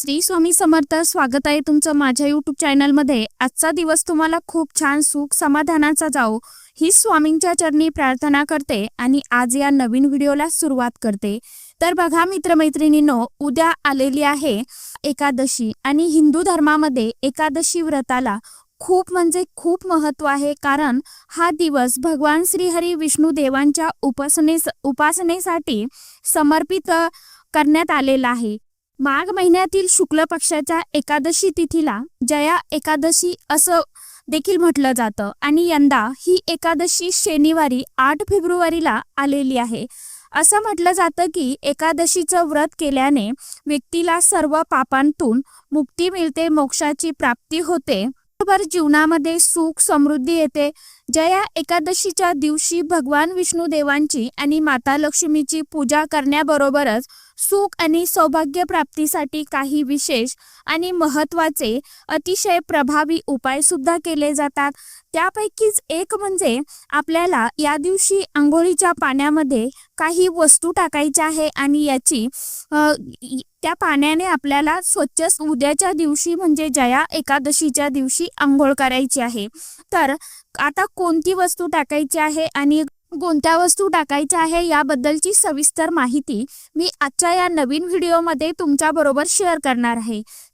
श्री स्वामी समर्थ स्वागत आहे तुमचं माझ्या यूट्यूब चॅनलमध्ये आजचा दिवस तुम्हाला खूप छान सुख समाधानाचा जाओ. ही स्वामींच्या चरणी प्रार्थना करते आणि आज या नवीन व्हिडिओला सुरुवात करते. तर बघा मित्रमैत्रिणींनो उद्या आलेली आहे एकादशी आणि हिंदू धर्मामध्ये एकादशी व्रताला खूप म्हणजे खूप महत्त्व आहे. कारण हा दिवस भगवान श्रीहरी विष्णू देवांच्या उपासनेस उपासनेसाठी समर्पित करण्यात आलेला आहे. माघ महिन्यातील शुक्ल पक्षाच्या एकादशी तिथीला जया एकादशी असं देखील म्हटलं जातं. आणि यंदा ही एकादशी शनिवारी आठ फेब्रुवारीला आलेली आहे. असं म्हटलं जातं की एकादशीचं व्रत केल्याने व्यक्तीला सर्व पापांतून मुक्ती मिळते मोक्षाची प्राप्ती होते. बरोबर जीवनामध्ये सुख समृद्धी येते. जया एकादशीच्या दिवशी भगवान विष्णू देवांची आणि माता लक्ष्मीची पूजा करण्याबरोबरच सुख आणि सौभाग्य प्राप्तीसाठी काही विशेष आणि महत्त्वाचे अतिशय प्रभावी उपाय सुद्धा केले जातात. त्यापैकीच एक म्हणजे आपल्याला या दिवशी आंघोळीच्या पाण्यामध्ये काही वस्तू टाकायच्या आहे आणि याची त्या पाण्याने आपल्याला स्वच्छ उद्याच्या दिवशी म्हणजे जया एकादशीच्या दिवशी आंघोळ करायची आहे. तर आता कोणती वस्तू टाकायची आहे आणि कोणत्या वस्तू टाकायच्या आहे याबद्दलची सविस्तर माहिती मी आजच्या या नवीन व्हिडिओमध्ये तुमच्या बरोबर शेअर करणार आहे.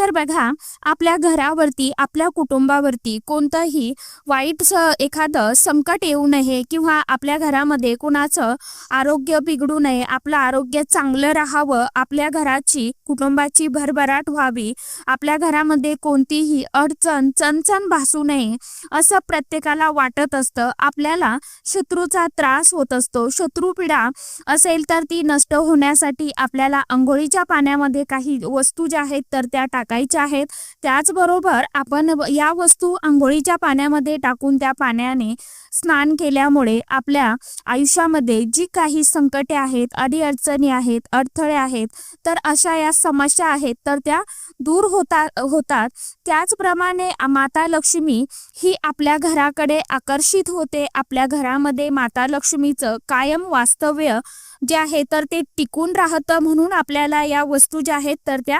तर बघा आपल्या घरावरती आपल्या कुटुंबावरती कोणतंही वाईट एखादं संकट येऊ नये किंवा आपल्या घरामध्ये कुणाचं आरोग्य बिघडू नये आपलं आरोग्य चांगलं राहावं आपल्या घराची कुटुंबाची भरभराट व्हावी आपल्या घरामध्ये कोणतीही अडचण चणचण भासू नये असं प्रत्येकाला वाटत असतं. आपल्याला शत्रूचा त्रास होत असतो. शत्रुपीडा असेल तर ती नष्ट होण्यासाठी आपल्याला आंघोळीच्या पाण्यामध्ये काही वस्तू ज्या आहेत तर त्या टाकायच्या आहेत. त्याचबरोबर आपण या वस्तू आंघोळीच्या पाण्यामध्ये टाकून त्या पाण्याने स्नान केल्यामुळे आपल्या आयुष्यामध्ये जी काही संकटे आहेत अडीअडचणी आहेत अडथळे आहेत तर अशा या समस्या आहेत तर त्या दूर होता होतात. त्याचप्रमाणे माता लक्ष्मी ही आपल्या घराकडे आकर्षित होते. आपल्या घरामध्ये माता लक्ष्मीचं कायम वास्तव्य जे आहे तर ते टिकून राहतं म्हणून आपल्याला या वस्तू ज्या आहेत तर त्या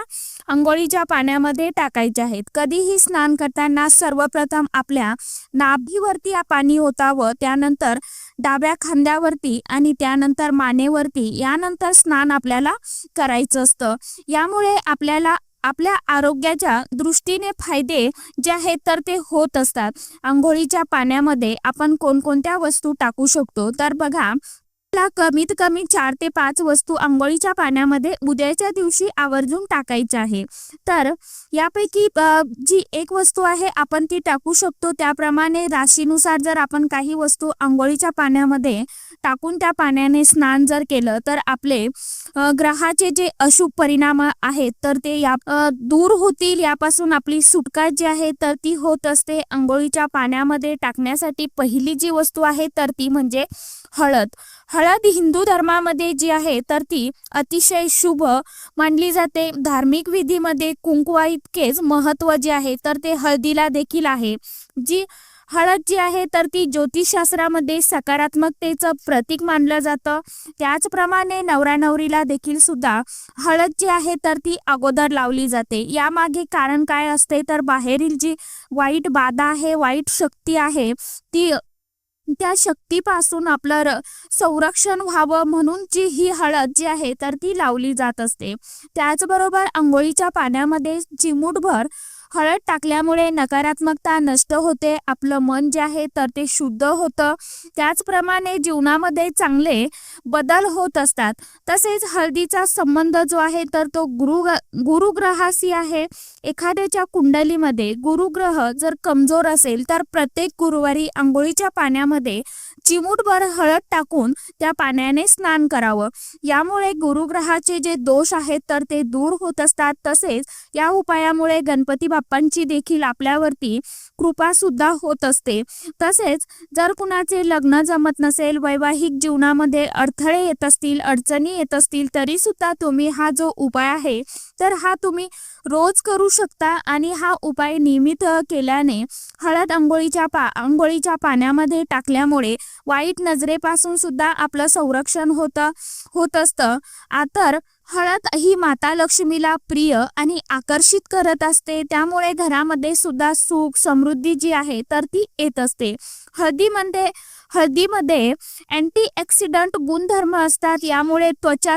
आंघोळीच्या पाण्यामध्ये टाकायचे आहेत. कधीही स्नान करताना सर्वप्रथम आपल्या नाभीवरती पाणी ओतावं त्यानंतर डाव्या खांद्यावरती आणि त्यानंतर मानेवरती यानंतर स्नान आपल्याला करायचं असतं. यामुळे आपल्याला आपल्या आरोग्याच्या दृष्टीने फायदे जे आहेत तर ते होत असतात. आंघोळीच्या पाण्यामध्ये आपण कोणकोणत्या वस्तू टाकू शकतो? तर बघा ला कमीत कमी चार ते पाच वस्तू आंघोळीच्या पाण्यामध्ये उद्याच्या दिवशी आवर्जून टाकायच्या आहे. तर यापैकी जी एक वस्तू आहे आपण ती टाकू शकतो. त्याप्रमाणे राशीनुसार जर आपण काही वस्तू आंघोळीच्या पाण्यामध्ये टाकून त्या पाण्याने स्नान जर केलं तर आपले ग्रहाचे जे अशुभ परिणाम आहेत तर ते या दूर होतील. यापासून आपली सुटका जी आहे तर ती होत असते. आंघोळीच्या पाण्यामध्ये टाकण्यासाठी पहिली जी वस्तू आहे तर ती म्हणजे हळद. हळद हिंदू धर्मामध्ये जी आहे तर ती अतिशय शुभ मानली जाते. धार्मिक विधीमध्ये कुंकवा इतकेच महत्त्व जे आहे तर ते हळदीला देखील आहे. जी हळद जी आहे तर ती ज्योतिषशास्त्रामध्ये सकारात्मकतेचं प्रतीक मानलं जातं. त्याचप्रमाणे नवरा नवरीला देखील सुद्धा हळद जी आहे तर ती अगोदर लावली जाते. यामागे कारण काय असते तर बाहेरील जी वाईट बाधा आहे वाईट शक्ती आहे ती त्या शक्तीपासून आपलं संरक्षण व्हावं म्हणून जी ही हळद जी आहे तर ती लावली जात असते. त्याचबरोबर आंघोळीच्या पाण्यामध्ये चिमूटभर हळद टाकल्यामुळे नकारात्मकता नष्ट होते. आपलं मन जे आहे तर ते शुद्ध होतं. त्याचप्रमाणे जीवनामध्ये चांगले बदल होत असतात. तसेच हळदीचा संबंध जो आहे तर तो गुरु गुरुग्रहाशी आहे. एखाद्याच्या कुंडलीमध्ये गुरुग्रह जर कमजोर असेल तर प्रत्येक गुरुवारी आंघोळीच्या पाण्यामध्ये चिमूटभर हळद टाकून त्या पाण्याने स्नान करावं. यामुळे गुरुग्रहाचे जे दोष आहेत तर ते दूर होत असतात. तसेच या उपायामुळे गणपती बाप्पांची देखील आपल्यावरती कृपा सुद्धा होत असते. तसेच जर कुणाचे लग्न जमत नसेल वैवाहिक जीवनामध्ये अडथळे येत असतील अडचणी येत असतील तरी सुद्धा तुम्ही हा जो उपाय आहे तर हा तुम्ही रोज करू शकता आणि हा उपाय नियमित केल्याने हळद आंघोळीच्या पा आंघोळीच्या पाण्यामध्ये टाकल्यामुळे वाईट नजरेपासून सुद्धा आपलं संरक्षण होतं होत असतं. आ तर हळद ही माता लक्ष्मीला प्रिय आणि आकर्षित करत असते. त्यामुळे घरामध्ये सुद्धा सुख समृद्धी जी आहे तर ती येत असते. हळदीमध्ये हळदीमध्ये अँटी ॲक्सिडंट गुणधर्म असतात. यामुळे त्वचा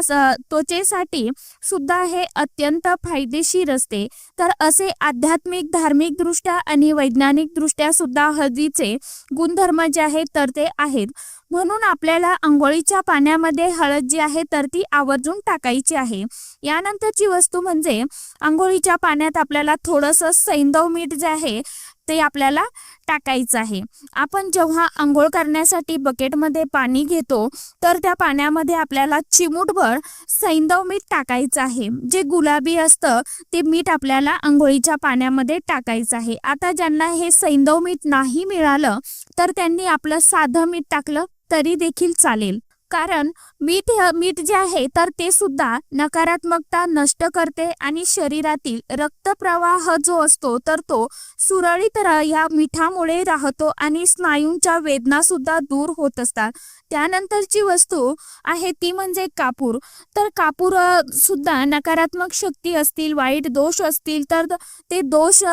त्वचेसाठी सुद्धा हे अत्यंत फायदेशीर असते. तर असे आध्यात्मिक धार्मिकदृष्ट्या आणि वैज्ञानिकदृष्ट्या सुद्धा हळदीचे गुणधर्म जे आहेत तर ते आहेत. म्हणून आपल्याला आंघोळीच्या पाण्यामध्ये हळद जी आहे तर ती आवर्जून टाकायची आहे. यानंतरची वस्तू म्हणजे आंघोळीच्या पाण्यात आपल्याला थोडंसं सैंदव मीठ जे आहे ते आपल्याला टाकायचं आहे. आपण जेव्हा आंघोळ करण्यासाठी बकेटमध्ये पाणी घेतो तर त्या पाण्यामध्ये आपल्याला चिमूटभर सैंदव मीठ टाकायचं आहे. जे गुलाबी असतं ते मीठ आपल्याला आंघोळीच्या पाण्यामध्ये टाकायचं आहे. आता ज्यांना हे सैंदव मीठ नाही मिळालं तर त्यांनी आपलं साधं मीठ टाकलं तरी देखील चालेल. कारण मीठ मीठ जे आहे तर ते सुद्धा नकारात्मकता नष्ट करते आणि शरीरातील रक्तप्रवाह जो असतो तर तो सुरळीत या मिठामुळे राहतो आणि स्नायूंच्या वेदना सुद्धा दूर होत असतात. त्यानंतरची वस्तू आहे ती म्हणजे कापूर. तर कापूर सुद्धा नकारात्मक शक्ती असतील वाईट दोष असतील तर ते दोष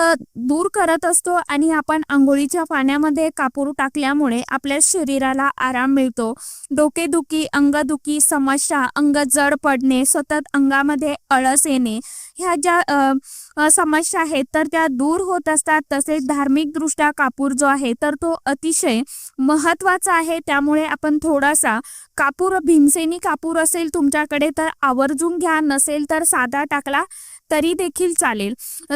दूर करत असतो आणि आपण आंघोळीच्या पाण्यामध्ये कापूर टाकल्यामुळे आपल्या शरीराला आराम मिळतो. डोकेदुखी अंगदुखी समस्या अंग जड पडणे सतत अंगामध्ये अळस येणे ह्या ज्या समस्या आहेत तर त्या दूर होत असतात. तसेच धार्मिकदृष्ट्या कापूर जो आहे तर तो अतिशय महत्त्वाचा आहे. त्यामुळे आपण थोडासा कापूर भीमसेनी कापूर असेल तुमच्याकडे तर आवर्जून घ्या. नसेल तर साधा टाकला तरी देखील चालेल.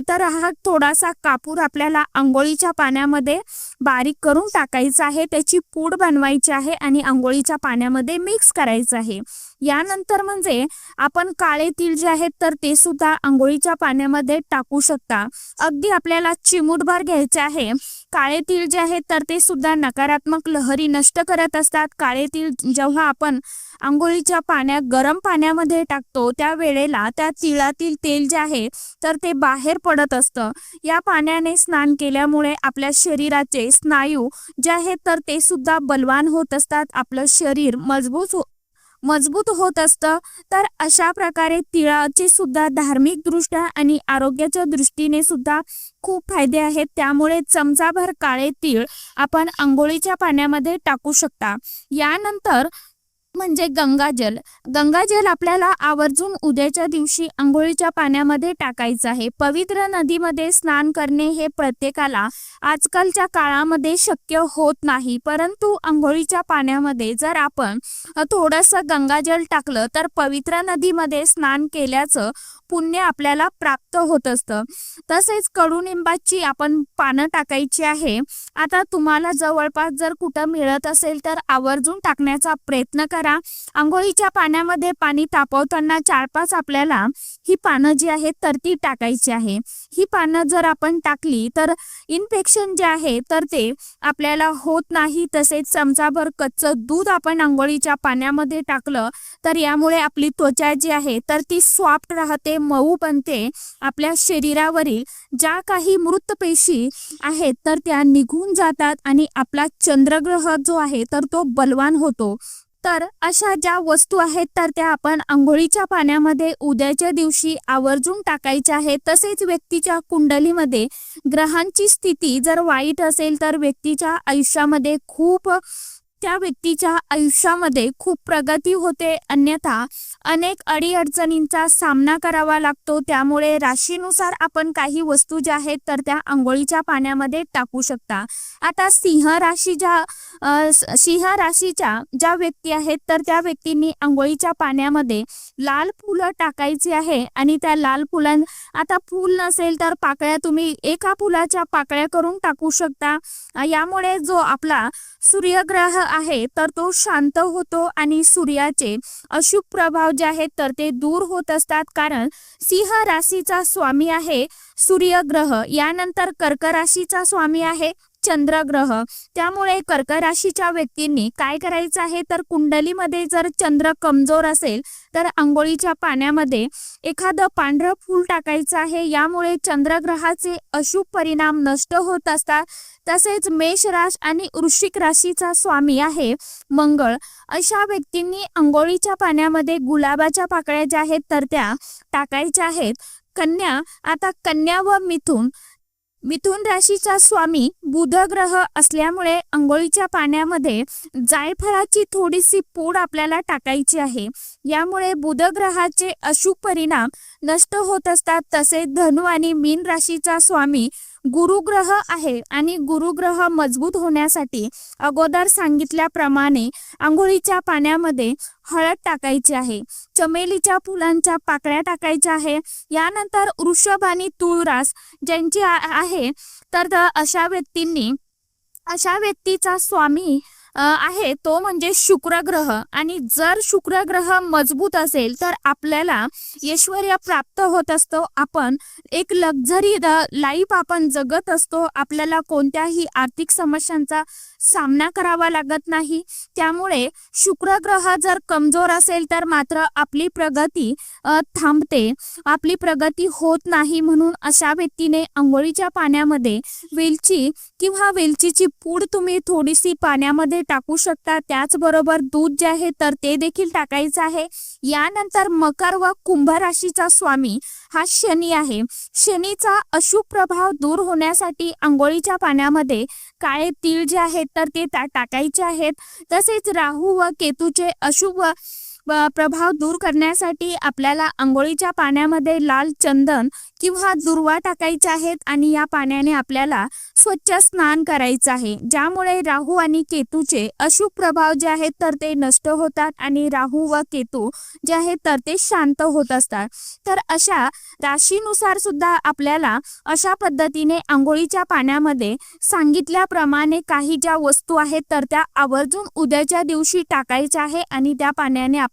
तर हा थोडासा कापूर आपल्याला आंघोळीच्या पाण्यामध्ये बारीक करून टाकायचा आहे. त्याची पूड बनवायची आहे आणि आंघोळीच्या पाण्यामध्ये मिक्स करायचं आहे. यानंतर म्हणजे आपण काळे तीळ जे आहेत तर ते सुद्धा आंघोळीच्या पाण्यामध्ये टाकू शकता. अगदी आपल्याला चिमूटभर घ्यायचे आहे. काळे तीळ जे आहेत तर ते सुद्धा नकारात्मक लहरी नष्ट करत असतात. काळे तीळ जेव्हा आपण आंघोळीच्या पाण्यात गरम पाण्यामध्ये टाकतो त्या वेळेला त्या तिळातील तेल जे आहे तर ते बाहेर पडत असतं. या पाण्याने स्नान केल्यामुळे आपल्या शरीराचे स्नायू जे आहेत तर ते सुद्धा बलवान होत असतात. आपलं शरीर मजबूत हो मजबूत होत असतं. तर अशा प्रकारे तिळाचे सुद्धा धार्मिकदृष्ट्या आणि आरोग्याच्या दृष्टीने सुद्धा खूप फायदे आहेत. त्यामुळे चमचाभर काळे तीळ आपण आंघोळीच्या पाण्यामध्ये टाकू शकता. यानंतर म्हणजे गंगाजल गंगाजल आपल्याला आवर्जून उद्याच्या दिवशी आंघोळीच्या पाण्यामध्ये टाकायचं आहे. पवित्र नदीमध्ये स्नान करणे हे प्रत्येकाला आजकालच्या काळामध्ये शक्य होत नाही. परंतु आंघोळीच्या पाण्यामध्ये जर आपण थोडंसं गंगाजल टाकलं तर पवित्र नदीमध्ये स्नान केल्याचं पुण्य आपल्याला प्राप्त होत असतं. तसेच कडुनिंबाची आपण पानं टाकायची आहे. आता तुम्हाला जवळपास जर कुठं मिळत असेल तर आवर्जून टाकण्याचा प्रयत्न करा. आंघोळीच्या पाण्यामध्ये पाणी तापवताना चार पाच आपल्याला ही पानं जी आहेत तर ती टाकायची आहे. ही पानं जर आपण टाकली तर इन्फेक्शन जे आहे तर ते आपल्याला होत नाही. तसेच चमचाभर कच्चं दूध आपण आंघोळीच्या पाण्यामध्ये टाकलं तर यामुळे आपली त्वचा जी आहे तर ती सॉफ्ट राहते मऊ बनते. आपल्या शरीरावरील ज्या काही मृत पेशी आहेत तर त्या निघून जातात आणि आपला चंद्रग्रह जो आहे तर तो बलवान होतो. तर अशा ज्या वस्तू आहेत तर त्या आपण आंघोळीच्या पाण्यामध्ये उद्याच्या दिवशी आवर्जून टाकायच्या आहेत. तसेच व्यक्तीच्या कुंडलीमध्ये ग्रहांची स्थिती जर वाईट असेल तर व्यक्तीच्या आयुष्यामध्ये खूप त्या व्यक्तीच्या आयुष्यामध्ये खूप प्रगती होते. अन्यथा अनेक अडीअडचणींचा सामना करावा लागतो. त्यामुळे राशीनुसार आपण काही वस्तू ज्या आहेत तर त्या आंघोळीच्या पाण्यामध्ये टाकू शकता. आता सिंह राशी ज्या सिंह राशीच्या ज्या व्यक्ती आहेत तर त्या व्यक्तींनी आंघोळीच्या पाण्यामध्ये लाल फुलं टाकायची आहे आणि त्या लाल फुलां आता फूल नसेल तर पाकळ्या तुम्ही एका फुलाच्या पाकळ्या करून टाकू शकता. यामुळे जो आपला सूर्यग्रह आहे तर तो शांत होतो आणि सूर्याचे अशुभ प्रभाव जे आहेत तर ते दूर होत असतात. कारण सिंह राशीचा स्वामी आहे सूर्यग्रह. यानंतर कर्क राशीचा स्वामी आहे चंद्रग्रह. त्यामुळे कर्क राशीच्या व्यक्तींनी काय करायचं आहे तर कुंडलीमध्ये जर चंद्र कमजोर असेल तर आंघोळीच्या पाण्यामध्ये एखादं पांढरं फूल टाकायचं आहे. यामुळे चंद्रग्रहाचे अशुभ परिणाम नष्ट होत असतात. तसेच मेष राश आणि वृश्चिक राशीचा स्वामी आहे. मंगळ. अशा व्यक्तींनी आंघोळीच्या पाण्यामध्ये गुलाबाच्या पाकळ्या ज्या आहेत तर त्या टाकायच्या आहेत. कन्या. आता कन्या व मिथुन. मिथुन राशीचा स्वामी बुध ग्रह असल्यामुळे आंघोळीच्या पाण्यामध्ये जायफळाची थोडीशी पूड आपल्याला टाकायची आहे. यामुळे बुध ग्रहाचे अशुभ परिणाम नष्ट होत असतात. तसेच धनु आणि मीन राशीचा स्वामी गुरुग्रह आहे आणि गुरुग्रह मजबूत होण्यासाठी अगोदर सांगितल्याप्रमाणे आंघोळीच्या पाण्यामध्ये हळद टाकायची आहे चमेलीच्या फुलांच्या पाकळ्या टाकायच्या आहे यानंतर वृषभ आणि तुळरास ज्यांची आहे तर अशा व्यक्तींनी अशा व्यक्तीचा स्वामी आहे तो म्हणजे शुक्र ग्रह आणि जर शुक्र ग्रह मजबूत असेल तर आपल्याला ऐश्वर प्राप्त होत असतो. आपण एक लक्झरी लाईफ आपण जगत असतो. आपल्याला कोणत्याही आर्थिक समस्यांचा सामना करावा लागत नाही. त्यामुळे शुक्र ग्रह जर कमजोर असेल तर मात्र आपली प्रगती थांबते. आपली प्रगती होत नाही म्हणून अशा व्यक्तीने आंघोळीच्या पाण्यामध्ये वेलची किंवा वेलचीची पूड तुम्ही थोडीशी पाण्यामध्ये टाकू शकता. त्याचबरोबर दूध जे आहे तर ते देखील टाकायचं आहे. यानंतर मकर व कुंभ राशीचा स्वामी हा शनी आहे. शनीचा अशुभ प्रभाव दूर होण्यासाठी आंघोळीच्या पाण्यामध्ये काळे तीळ जे आहेत तर ते टाकायचे आहेत. तसेच राहू व केतूचे अशुभ व प्रभाव दूर करण्यासाठी आपल्याला आंघोळीच्या पाण्यामध्ये लाल चंदन किंवा दुर्वा टाकायचे आहेत आणि या पाण्याने आपल्याला स्वच्छ स्नान करायचं आहे. ज्यामुळे राहू आणि केतूचे अशुभ प्रभाव जे आहेत तर ते नष्ट होतात आणि राहू व केतू जे आहेत तर ते शांत होत असतात. तर अशा राशीनुसार सुद्धा आपल्याला अशा पद्धतीने आंघोळीच्या पाण्यामध्ये सांगितल्याप्रमाणे काही ज्या वस्तू आहेत तर त्या आवर्जून उद्याच्या दिवशी टाकायच्या आहे आणि त्या पाण्याने